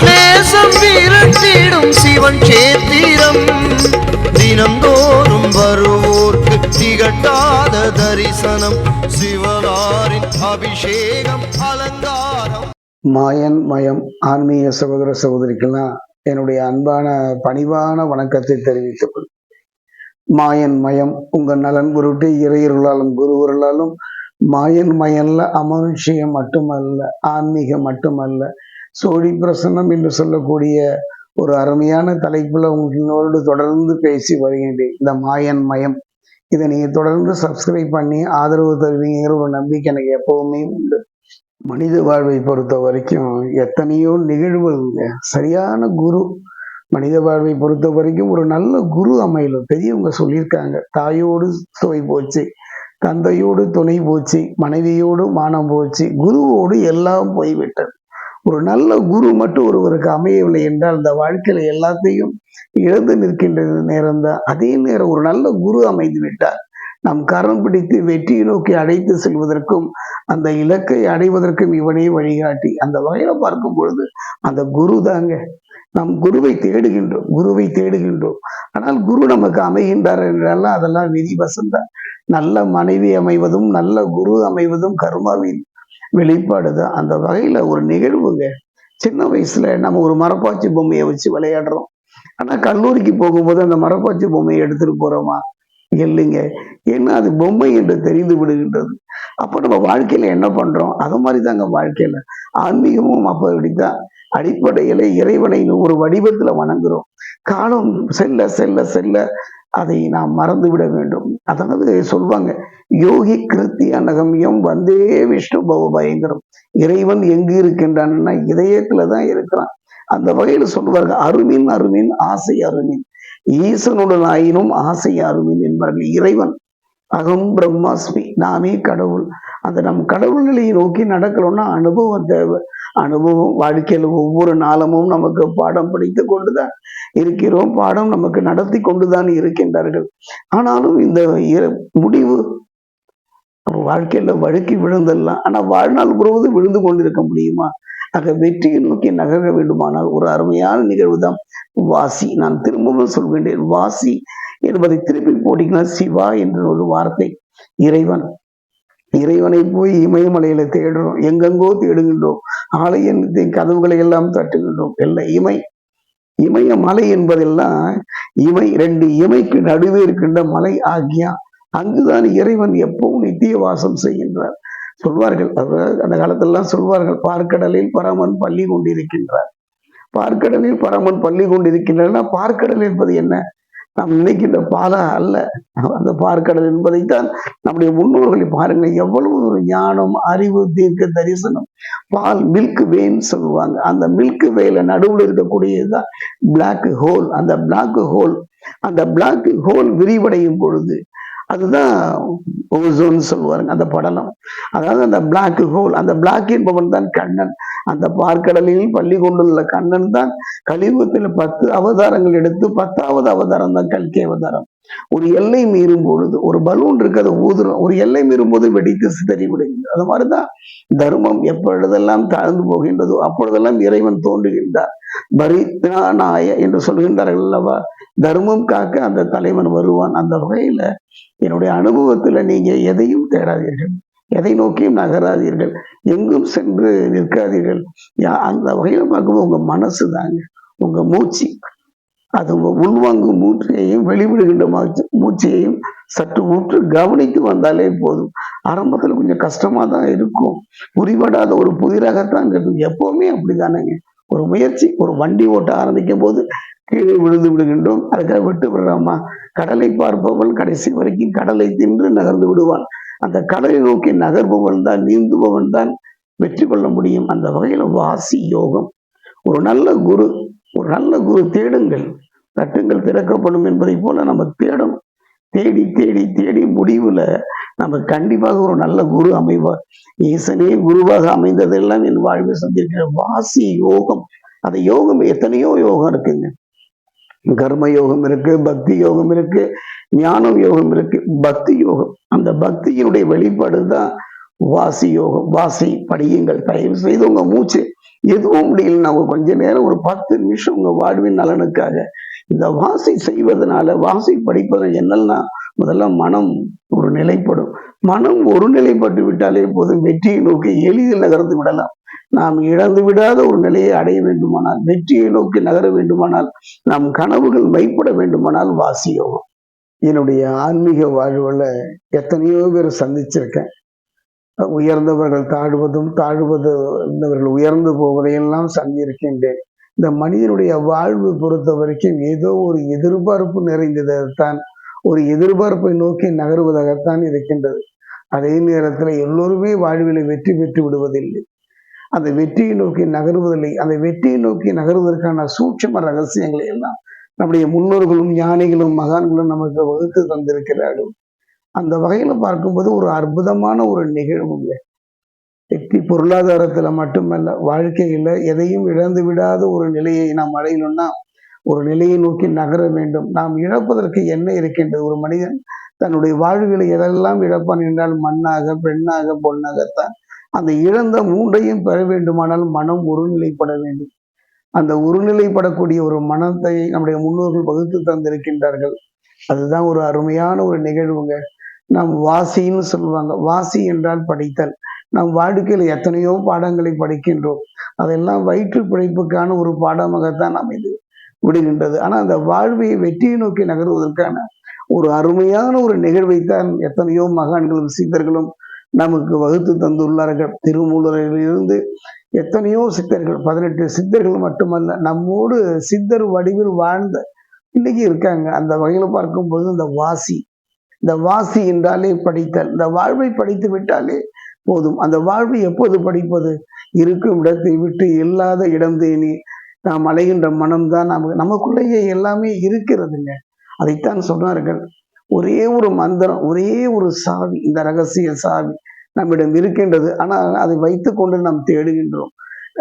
கிளேசம் விரட்டிடும் சிவன் சேத்திரம் தினந்தோறும் வருவோர்க்கு திகட்டாத தரிசனம். சிவனாரின் அபிஷேகம் அலங்காரம். மாயன் மயம் ஆன்மீக சகோதர சகோதரிக்கெல்லாம் என்னுடைய அன்பான பணிவான வணக்கத்தை தெரிவித்துக் கொள். மாயன் மயம் உங்கள் நலன் குருட்டு இறையருளாலும் குருவருளாலும் மாயன் மயன்ல அமனுஷியம் மட்டுமல்ல ஆன்மீகம் மட்டுமல்ல சோழி பிரசன்னம் என்று சொல்லக்கூடிய ஒரு அருமையான தலைப்புல உங்களோடு தொடர்ந்து பேசி வருகின்றேன் இந்த மாயன் மயம். இதை நீங்க தொடர்ந்து சப்ஸ்கிரைப் பண்ணி ஆதரவு தருவீங்கிற ஒரு நம்பிக்கை எனக்கு எப்பவுமே உண்டு. மனித வாழ்வை பொறுத்த வரைக்கும் எத்தனையோ நிகழ்வுங்க. சரியான குரு. மனித வாழ்வை பொறுத்த வரைக்கும் ஒரு நல்ல குரு அமையலும் பெரியவங்க சொல்லியிருக்காங்க. தாயோடு சுவை போச்சு. தந்தையோடு துணை போச்சு. மனைவியோடு மானம் போச்சு. குருவோடு எல்லாம் போய்விட்டது. ஒரு நல்ல குரு மட்டும் ஒருவருக்கு அமையவில்லை என்றால் இந்த வாழ்க்கையில எல்லாத்தையும் இழந்து நிற்கின்ற நேரம் தான் அதே நேரம் ஒரு நல்ல குரு அமைந்து விட்டார். நம் கரம் பிடித்து வெற்றியை நோக்கி அழைத்து செல்வதற்கும் அந்த இலக்கை அடைவதற்கும் இவனே வழிகாட்டி. அந்த வகையில பார்க்கும் பொழுது அந்த குரு தாங்க. நம் குருவை தேடுகின்றோம் குருவை தேடுகின்றோம். ஆனால் குரு நமக்கு அமைகின்றார் என்றெல்லாம் அதெல்லாம் விதி வசந்தான் நல்ல மனைவி அமைவதும் நல்ல குரு அமைவதும் கர்மாவின் வெளிப்பாடு தான். அந்த வகையில ஒரு நிகழ்வுங்க. சின்ன வயசுல நம்ம ஒரு மரப்பாச்சி பொம்மையை வச்சு விளையாடுறோம். ஆனால் கல்லூரிக்கு போகும்போது அந்த மரப்பாச்சி பொம்மையை எடுத்துட்டு போறோமா? இல்லைங்க. ஏன்னா அது பொம்மை என்று தெரிந்து விடுகின்றது. அப்போ நம்ம வாழ்க்கையில என்ன பண்றோம்? அது மாதிரி தாங்க வாழ்க்கையில. ஆன்மீகமும் அப்போ இப்படித்தான். அடிப்படையில இறைவனை ஒரு வடிவத்துல வணங்குறோம். காலம் செல்ல செல்ல செல்ல அதை நாம் மறந்து விட வேண்டும். அதாவது சொல்வாங்க யோகி கிருத்தி அனகமியம் வந்தே விஷ்ணு பவ பயங்கரம் இறைவன் எங்கு இருக்கின்றான்னா இதயத்துல தான் இருக்கிறான். அந்த வகையில சொல்வார்கள் அருமின் அருமின் ஆசை அருமின். ஈசனுடன் ஆயினும் ஆசை அருமின் என்பார்கள் இறைவன். அகம் பிரம்மாஸ்மி நாமே கடவுள். அந்த நம் கடவுள் நிலையை நோக்கி நடக்கணும்னா அனுபவம் தேவை. அனுபவம் வாழ்க்கையில் ஒவ்வொரு நாளமும் நமக்கு பாடம் படித்து கொண்டுதான் இருக்கிறோம். பாடம் நமக்கு நடத்தி கொண்டுதான் இருக்கின்றார்கள். ஆனாலும் இந்த முடிவு வாழ்க்கையில வழுக்கி விழுந்தெல்லாம் ஆனா வாழ்நாள் முழுவதும் விழுந்து கொண்டிருக்க முடியுமா? ஆக வெற்றியை நோக்கி நகர வேண்டுமானால் ஒரு அருமையான நிகழ்வு தான் வாசி. நான் திரும்பவும் சொல்கின்றேன் வாசி என்பதை திருப்பி போட்டீங்கன்னா சிவா என்ற ஒரு வார்த்தை இறைவன். இறைவனை போய் இமயமலையில தேடுறோம். எங்கெங்கோ தேடுகின்றோம். ஆலயத்தின் கதவுகளை எல்லாம் தட்டுகின்றோம். எல்லாம் இமை இமய மலை என்பதெல்லாம் இமை ரெண்டு இமைக்கு நடுவே இருக்கின்ற மலை ஆகியா? அங்குதான் இறைவன் எப்பவும் நித்திய வாசம் செய்கின்றார். சொல்வார்கள் அதாவது அந்த காலத்திலலாம் சொல்வார்கள் பார்க்கடலில் பரமன் பள்ளி கொண்டிருக்கின்றார். பார்க்கடலில் பரமன் பள்ளி கொண்டிருக்கின்றன பார்க்கடல் என்பது என்ன? நாம் நினைக்கின்ற பாலா அல்ல. அந்த பார்க்கடல் என்பதைத்தான் நம்முடைய முன்னோர்களை பாருங்கள். எவ்வளவு ஒரு ஞானம் அறிவு தீர்க்க தரிசனம். பால் மில்க் வேன்னு சொல்லுவாங்க. அந்த மில்க் வேல நடுவில் இருக்கக்கூடியதுதான் பிளாக் ஹோல் அந்த பிளாக் ஹோல் அந்த பிளாக் ஹோல் விரிவடையும் பொழுது அதுதான் ஓசோன்னு சொல்லுவாருங்க அந்த படலம். அதாவது அந்த பிளாக் ஹோல் அந்த பிளாக் என்பவன் தான் கண்ணன். அந்த பார்க்கடலில் பள்ளி கொண்டுள்ள கண்ணன் தான் கலியுகத்தில் பத்து அவதாரங்கள் எடுத்து பத்தாவது அவதாரம் தான் கல்கி அவதாரம். ஒரு எல்லை மீறும் பொழுது ஒரு பலூன் இருக்கு அதை ஊதுறோம். ஒரு எல்லை மீறும் போது வெடித்து சிதறி விடுகிறது அது மாதிரிதான் தர்மம் எப்பொழுதெல்லாம் தாழ்ந்து போகின்றதோ அப்பொழுதெல்லாம் இறைவன் தோன்றுகின்றார். பரித்னாய என்று சொல்கின்றார்கள் அல்லவா? தர்மம் காக்க அந்த தலைவன் வருவான். அந்த வகையில என்னுடைய அனுபவத்துல நீங்க எதையும் தேடாதீர்கள். எதை நோக்கியும் நகராதீர்கள். எங்கும் சென்று நிற்காதீர்கள். அந்த வகையில பார்க்கும்போது உங்க மனசு தாங்க உங்க மூச்சு அது உள்வாங்கும் மூச்சையையும் வெளிவிடுகின்ற மூச்சையையும் சற்று உற்று கவனித்து வந்தாலே போதும். ஆரம்பத்தில் கொஞ்சம் கஷ்டமா தான் இருக்கும். புரிபடாத ஒரு புதிராகத்தான் இருக்கும் எப்பவுமே அப்படிதானேங்க. ஒரு முயற்சி ஒரு வண்டி ஓட்ட ஆரம்பிக்கும் போது கீழே விழுந்து விடுகின்றோம். அதுக்காக விட்டு விடுறாமா? கடலை பார்ப்பவன் கடைசி வரைக்கும் கடலை தின்று நகர்ந்து விடுவான் அந்த கடலை நோக்கி நகர்பவன் தான் நீந்துபவன் தான் வெற்றி கொள்ள முடியும். அந்த வகையில் வாசி யோகம். ஒரு நல்ல குரு ஒரு நல்ல குரு தேடுங்கள். தட்டுங்கள் திறக்கப்படும் என்பதை போல நம்ம தேடணும். தேடி தேடி தேடி முடிவுல நம்ம கண்டிப்பாக ஒரு நல்ல குரு அமைவார் ஈசனே குருவாக அமைந்ததெல்லாம் என் வாழ்வில் சந்திருக்கிற வாசி யோகம். அந்த யோகம் எத்தனையோ யோகம் இருக்குங்க. கர்ம யோகம் இருக்கு பக்தி யோகம் இருக்கு ஞானம் யோகம் இருக்கு. பக்தி யோகம் அந்த பக்தியினுடைய வெளிப்பாடு தான் வாசி யோகம். வாசி படியுங்கள் தயவு செய்து உங்க மூச்சு. எதுவும் முடியலன்னா அவங்க கொஞ்ச நேரம் ஒரு பத்து நிமிஷம் உங்க வாழ்வின் நலனுக்காக இந்த வாசி செய்வதனால வாசி படிப்பதன் என்னன்னா முதல்ல மனம் ஒரு நிலைப்படும். மனம் ஒரு நிலைப்பட்டு விட்டாலே போதும். வெற்றியை நோக்கி எளிதில் நகர்ந்து விடலாம். நாம் இழந்து விடாத ஒரு நிலையை அடைய வேண்டுமானால் வெற்றியை நோக்கி நகர வேண்டுமானால் நம் கனவுகள் மைப்பட வேண்டுமானால் வாசி யோகம் என்னுடைய ஆன்மீக வாழ்வுல எத்தனையோ பேர் சந்திச்சிருக்கேன். உயர்ந்தவர்கள் தாழ்வதும் தாழ்வது இருந்தவர்கள் உயர்ந்து போவதையெல்லாம் சந்திருக்கின்றேன் இந்த மனிதனுடைய வாழ்வு பொறுத்த வரைக்கும் ஏதோ ஒரு எதிர்பார்ப்பு நிறைந்ததைத்தான் ஒரு எதிர்பார்ப்பை நோக்கி நகருவதாகத்தான் இருக்கின்றது. அதே நேரத்தில் எல்லோருமே வாழ்வில் வெற்றி பெற்று விடுவதில்லை. அந்த வெற்றியை நோக்கி நகருவதில்லை. அந்த வெற்றியை நோக்கி நகருவதற்கான சூட்சம ரகசியங்களை எல்லாம் நம்முடைய முன்னோர்களும் ஞானிகளும் மகான்களும் நமக்கு வகுத்து தந்திருக்கிறார்கள். அந்த வகையில பார்க்கும்போது ஒரு அற்புதமான ஒரு நிகழ்வுங்க. வெற்றி பொருளாதாரத்துல மட்டுமல்ல வாழ்க்கையில எதையும் இழந்து விடாத ஒரு நிலையை நாம் அடையணும்னா ஒரு நிலையை நோக்கி நகர வேண்டும். நாம் இழப்பதற்கு என்ன இருக்கின்றது? ஒரு மனிதன் தன்னுடைய வாழ்வில் எதெல்லாம் இழப்பான் என்றால் மண்ணாக பெண்ணாக பொண்ணாகத்தான். அந்த இழந்த மூன்றையும் பெற வேண்டுமானால் மனம் ஒருநிலைப்பட வேண்டும். அந்த ஒருநிலைப்படக்கூடிய ஒரு மனத்தை நம்முடைய முன்னோர்கள் வகுத்து தந்திருக்கின்றார்கள். அதுதான் ஒரு அருமையான ஒரு நிகழ்வுங்க. நாம் வாசின்னு சொல்லுவாங்க. வாசி என்றால் படித்தல். நாம் வாழ்க்கையில் எத்தனையோ பாடங்களை படிக்கின்றோம். அதெல்லாம் வயிற்று பிழைப்புக்கான ஒரு பாடமாகத்தான் நாம் இது விடுகின்றது. ஆனால் அந்த வாழ்வை வெற்றியை நோக்கி நகர்வதற்கான ஒரு அருமையான ஒரு நிகழ்வைத்தான் எத்தனையோ மகான்களும் சித்தர்களும் நமக்கு வகுத்து தந்துள்ளார்கள். திருமூலரிலிருந்து எத்தனையோ சித்தர்கள் பதினெட்டு சித்தர்கள் மட்டுமல்ல நம்மோடு சித்தர் வடிவில் வாழ்ந்த இன்னைக்கு இருக்காங்க. அந்த வகையில் பார்க்கும்போது இந்த வாசி இந்த வாசி என்றாலே படித்தல் இந்த வாழ்வை படித்து விட்டாலே போதும். அந்த வாழ்வு எப்போது படிப்பது? இருக்கும் இடத்தை விட்டு இல்லாத இடம் தேனி. நாம் அலைகின்ற மனம்தான் நமக்கு நமக்குள்ளேயே எல்லாமே இருக்கிறதுங்க அதைத்தான் சொன்னார்கள். ஒரே ஒரு மந்திரம் ஒரே ஒரு சாவி இந்த ரகசிய சாவி நம்மிடம் இருக்கின்றது. ஆனால் அதை வைத்து கொண்டு நாம் தேடுகின்றோம்.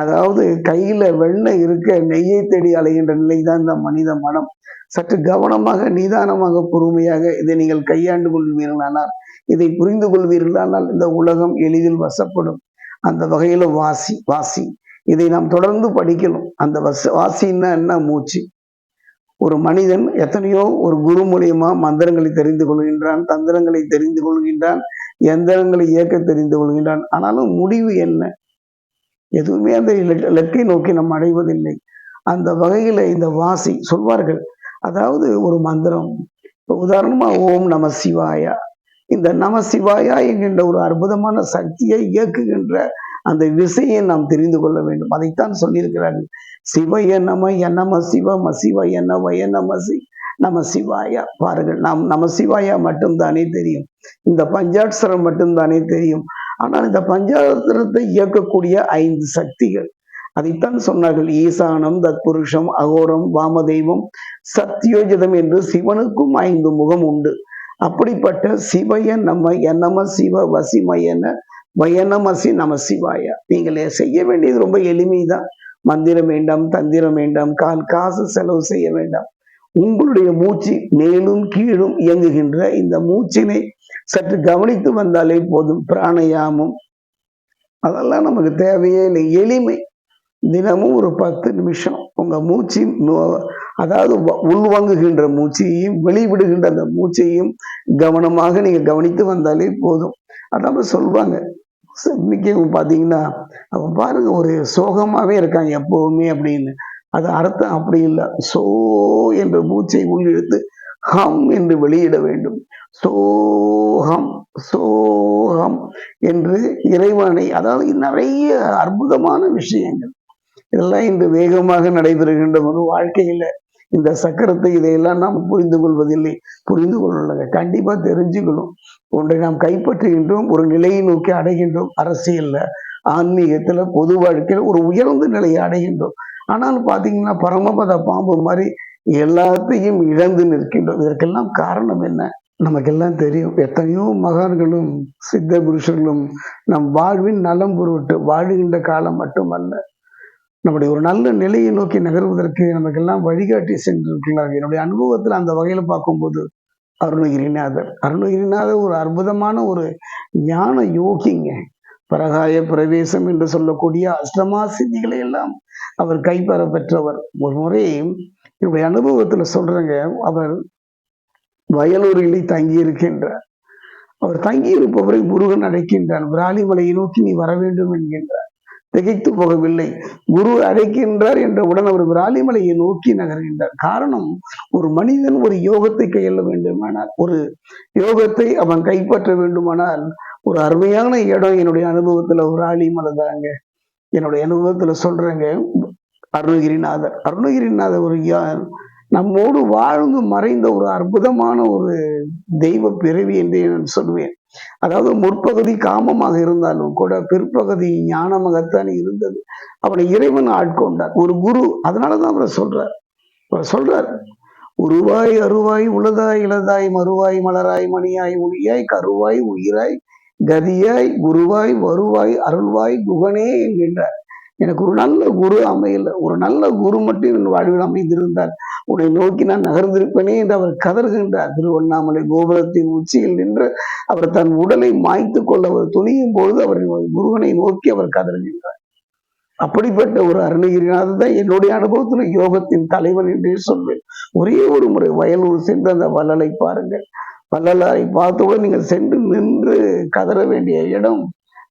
அதாவது கையில வெண்ணெய் இருக்க நெய்யை தேடி அலைகின்ற நிலை தான் இந்த மனித மனம். சற்று கவனமாக நிதானமாக பொறுமையாக இதை நீங்கள் கையாண்டு கொள்வீர்களானால் இதை புரிந்து கொள்வீர்களானால் இந்த உலகம் எளிதில் வசப்படும். அந்த வகையில வாசி வாசி. இதை நாம் தொடர்ந்து படிக்கணும். அந்த வச வாசின்னா என்ன? மூச்சு. ஒரு மனிதன் எத்தனையோ ஒரு குரு மூலியமா மந்திரங்களை தெரிந்து கொள்கின்றான் தந்திரங்களை தெரிந்து கொள்கின்றான் எந்திரங்களை இயக்க தெரிந்து கொள்கின்றான். ஆனாலும் முடிவு என்ன? எதுவுமே அந்த இலக்கை நோக்கி நாம் அடைவதில்லை. அந்த வகையில இந்த வாசி சொல்வார்கள். அதாவது ஒரு மந்திரம். இப்போ உதாரணமாக ஓம் நம சிவாயா. இந்த நம சிவாயா என்கின்ற ஒரு அற்புதமான சக்தியை இயக்குகின்ற அந்த விசையை நாம் தெரிந்து கொள்ள வேண்டும். அதைத்தான் சொல்லியிருக்கிறார்கள். சிவ என்னம என்னம சிவ மசிவ நம நம சி நம சிவாயா பாருங்கள் நாம் நம சிவாயா மட்டும்தானே தெரியும். இந்த பஞ்சாட்சரம் மட்டும்தானே தெரியும். ஆனால் இந்த பஞ்சாட்சரத்தை இயக்கக்கூடிய ஐந்து சக்திகள். அதைத்தான் சொன்னார்கள். ஈசானம் தத்புருஷம் அகோரம் வாமதெய்வம் சத்யோஜிதம் என்று சிவனுக்கும் ஐந்து முகம் உண்டு. அப்படிப்பட்ட சிவய நம்ம என்னம சிவ வசிமயன வயனமசி நம சிவாய. நீங்கள் செய்ய வேண்டியது ரொம்ப எளிமைதான். மந்திரம் வேண்டாம் தந்திரம் வேண்டாம் கால் காசு செலவு செய்ய வேண்டாம். உங்களுடைய மூச்சு மேலும் கீழும் இயங்குகின்ற இந்த மூச்சினை சற்று கவனித்து வந்தாலே போதும். பிராணயாமம். அதெல்லாம் நமக்கு தேவையே இல்லை. எளிமை. தினமும் ஒரு பத்து நிமிஷம் உங்க மூச்சு அதாவது வ- உள்வாங்குகின்ற மூச்சையும் வெளிவிடுகின்ற அந்த மூச்சையும் கவனமாக நீங்க கவனித்து வந்தாலே போதும். அதான் சொல்லுவாங்க இன்னைக்கு பார்த்தீங்கன்னா அவன் பாருங்க ஒரு சோகமாவே இருக்கான் எப்பவுமே அப்படின்னு. அது அர்த்தம் அப்படி இல்லை. சோ என்ற மூச்சை உள்ளிழுத்து ஹம் என்று வெளியிட வேண்டும். சோகம் சோகம் என்று இறைவனை அதாவது நிறைய அற்புதமான விஷயங்கள். இதெல்லாம் இன்று வேகமாக நடைபெறுகின்ற ஒரு வாழ்க்கையில இந்த சக்கரத்தை இதையெல்லாம் நாம் புரிந்து கொள்வதில்லை. புரிந்து கொள்ளல கண்டிப்பா தெரிஞ்சுக்கணும். ஒன்றை நாம் கைப்பற்றுகின்றோம் ஒரு நிலையை நோக்கி அடைகின்றோம். அரசியல்ல ஆன்மீகத்துல பொது வாழ்க்கையில ஒரு உயர்ந்த நிலையை அடைகின்றோம். ஆனால் பாத்தீங்கன்னா பரமபத பாம்பு மாதிரி எல்லாத்தையும் இழந்து நிற்கின்றோம். இதற்கெல்லாம் காரணம் என்ன? நமக்கெல்லாம் தெரியும். எத்தனையோ மகான்களும் சித்த புருஷர்களும் நம் வாழ்வின் நலம் பொருட்டு வாழுகின்ற காலம் மட்டுமல்ல நம்முடைய ஒரு நல்ல நிலையை நோக்கி நகர்வதற்கு நமக்கெல்லாம் வழிகாட்டி சென்றிருக்கிறார்கள். என்னுடைய அனுபவத்தில் அந்த வகையில பார்க்கும்போது அருணகிரிநாதர். அருணகிரிநாதர் ஒரு அற்புதமான ஒரு ஞான யோகிங்க. பரகாய பிரவேசம் என்று சொல்லக்கூடிய அஷ்டமா சித்திகளை எல்லாம் அவர் கைப்பற பெற்றவர். ஒரு முறை என்னுடைய அனுபவத்துல சொல்றேங்க. அவர் வயலூரிலே தங்கி இருக்கின்றார் அவர் தங்கி இருப்பவரை முருகன் அடைக்கின்றான் விராலிமலையை நோக்கி நீ வர வேண்டும் என்கின்றார். திகைத்து போகவில்லை. குரு அழைக்கின்றார் என்றவுடன் அவர் விராலிமலையை நோக்கி நகர்கின்றார். காரணம் ஒரு மனிதன் ஒரு யோகத்தை கையெள்ள வேண்டுமானால் ஒரு யோகத்தை அவன் கைப்பற்ற வேண்டுமானால் ஒரு அருமையான இடம் என்னுடைய அனுபவத்துல விராலிமலை தாங்க. என்னுடைய அனுபவத்துல சொல்றேங்க அருணகிரிநாதர். அருணகிரிநாதர் ஒரு நம்மோடு வாழ்ந்து மறைந்த ஒரு அற்புதமான ஒரு தெய்வ பிறவி என்றே நான் சொல்வேன். அதாவது முற்பகுதி காமமாக இருந்தாலும் கூட பிற்பகுதி ஞானமாகத்தான் இருந்தது. அவனை இறைவன் ஆட்கொண்டார் ஒரு குரு அதனாலதான் அவரை சொல்றார். அவர் சொல்றார் உருவாய் அருவாய் உளதாய் இளதாய் மறுவாய் மலராய் மணியாய் ஒளியாய் கருவாய் உயிராய் கதியாய் குருவாய் வருவாய் அருள்வாய் குகனே என்கின்றார் எனக்கு ஒரு நல்ல குரு அமையல. ஒரு நல்ல குரு மட்டும் என் வாழ்வில் அமைந்திருந்தார். உன்னை நோக்கி நான் நகர்ந்திருப்பேனே என்று அவர் கதறுகின்றார். திருவண்ணாமலை கோபுரத்தின் உச்சியில் நின்று அவர் தன் உடலை மாய்த்து கொள்ள அவர் துணியும் பொழுது அவர் குருவனை நோக்கி அவர் கதறுகின்றார். அப்படிப்பட்ட ஒரு அருணகிரிநாதர் தான் என்னுடைய அனுபவத்துல யோகத்தின் தலைவன் என்றே சொல்வேன். ஒரே ஒரு முறை வயலூர் சென்று அந்த வள்ளலை பாருங்கள். வள்ளலாரை பார்த்தவுடன் நீங்கள் சென்று நின்று கதற வேண்டிய இடம்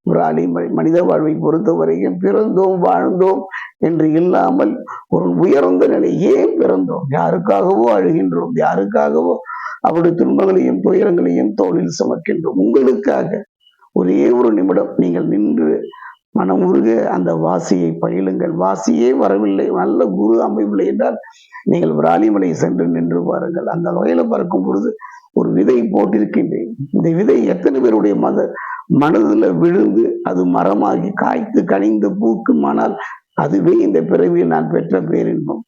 ஒரு அடிமை மனித வாழ்வை பொறுத்தவரையும் பிறந்தோம் வாழ்ந்தோம் என்று இல்லாமல் ஒரு உயர்ந்த நிலை ஏன் பிறந்தோம்? யாருக்காகவோ அழுகின்றோம் யாருக்காகவோ அவருடைய துன்பங்களையும் துயரங்களையும் தோளில் சுமக்கின்றோம். உங்களுக்காக ஒரே ஒரு நிமிடம் நீங்கள் நின்று மனம் உருக அந்த வாசியை பயிலுங்கள். வாசியே வரவில்லை நல்ல குரு அமைவில்லை என்றால் நீங்கள் விராலிமலை சென்று நின்று பாருங்கள். அந்த வகையில் பார்க்கும் பொழுது ஒரு விதை போட்டிருக்கின்றேன். இந்த விதை எத்தனை பேருடைய மத மனதுல விழுந்து அது மரமாகி காய்த்து கனிந்து பூக்குமானால் அதுவே இந்த பிறவியை நான் பெற்ற பேரின்பம்.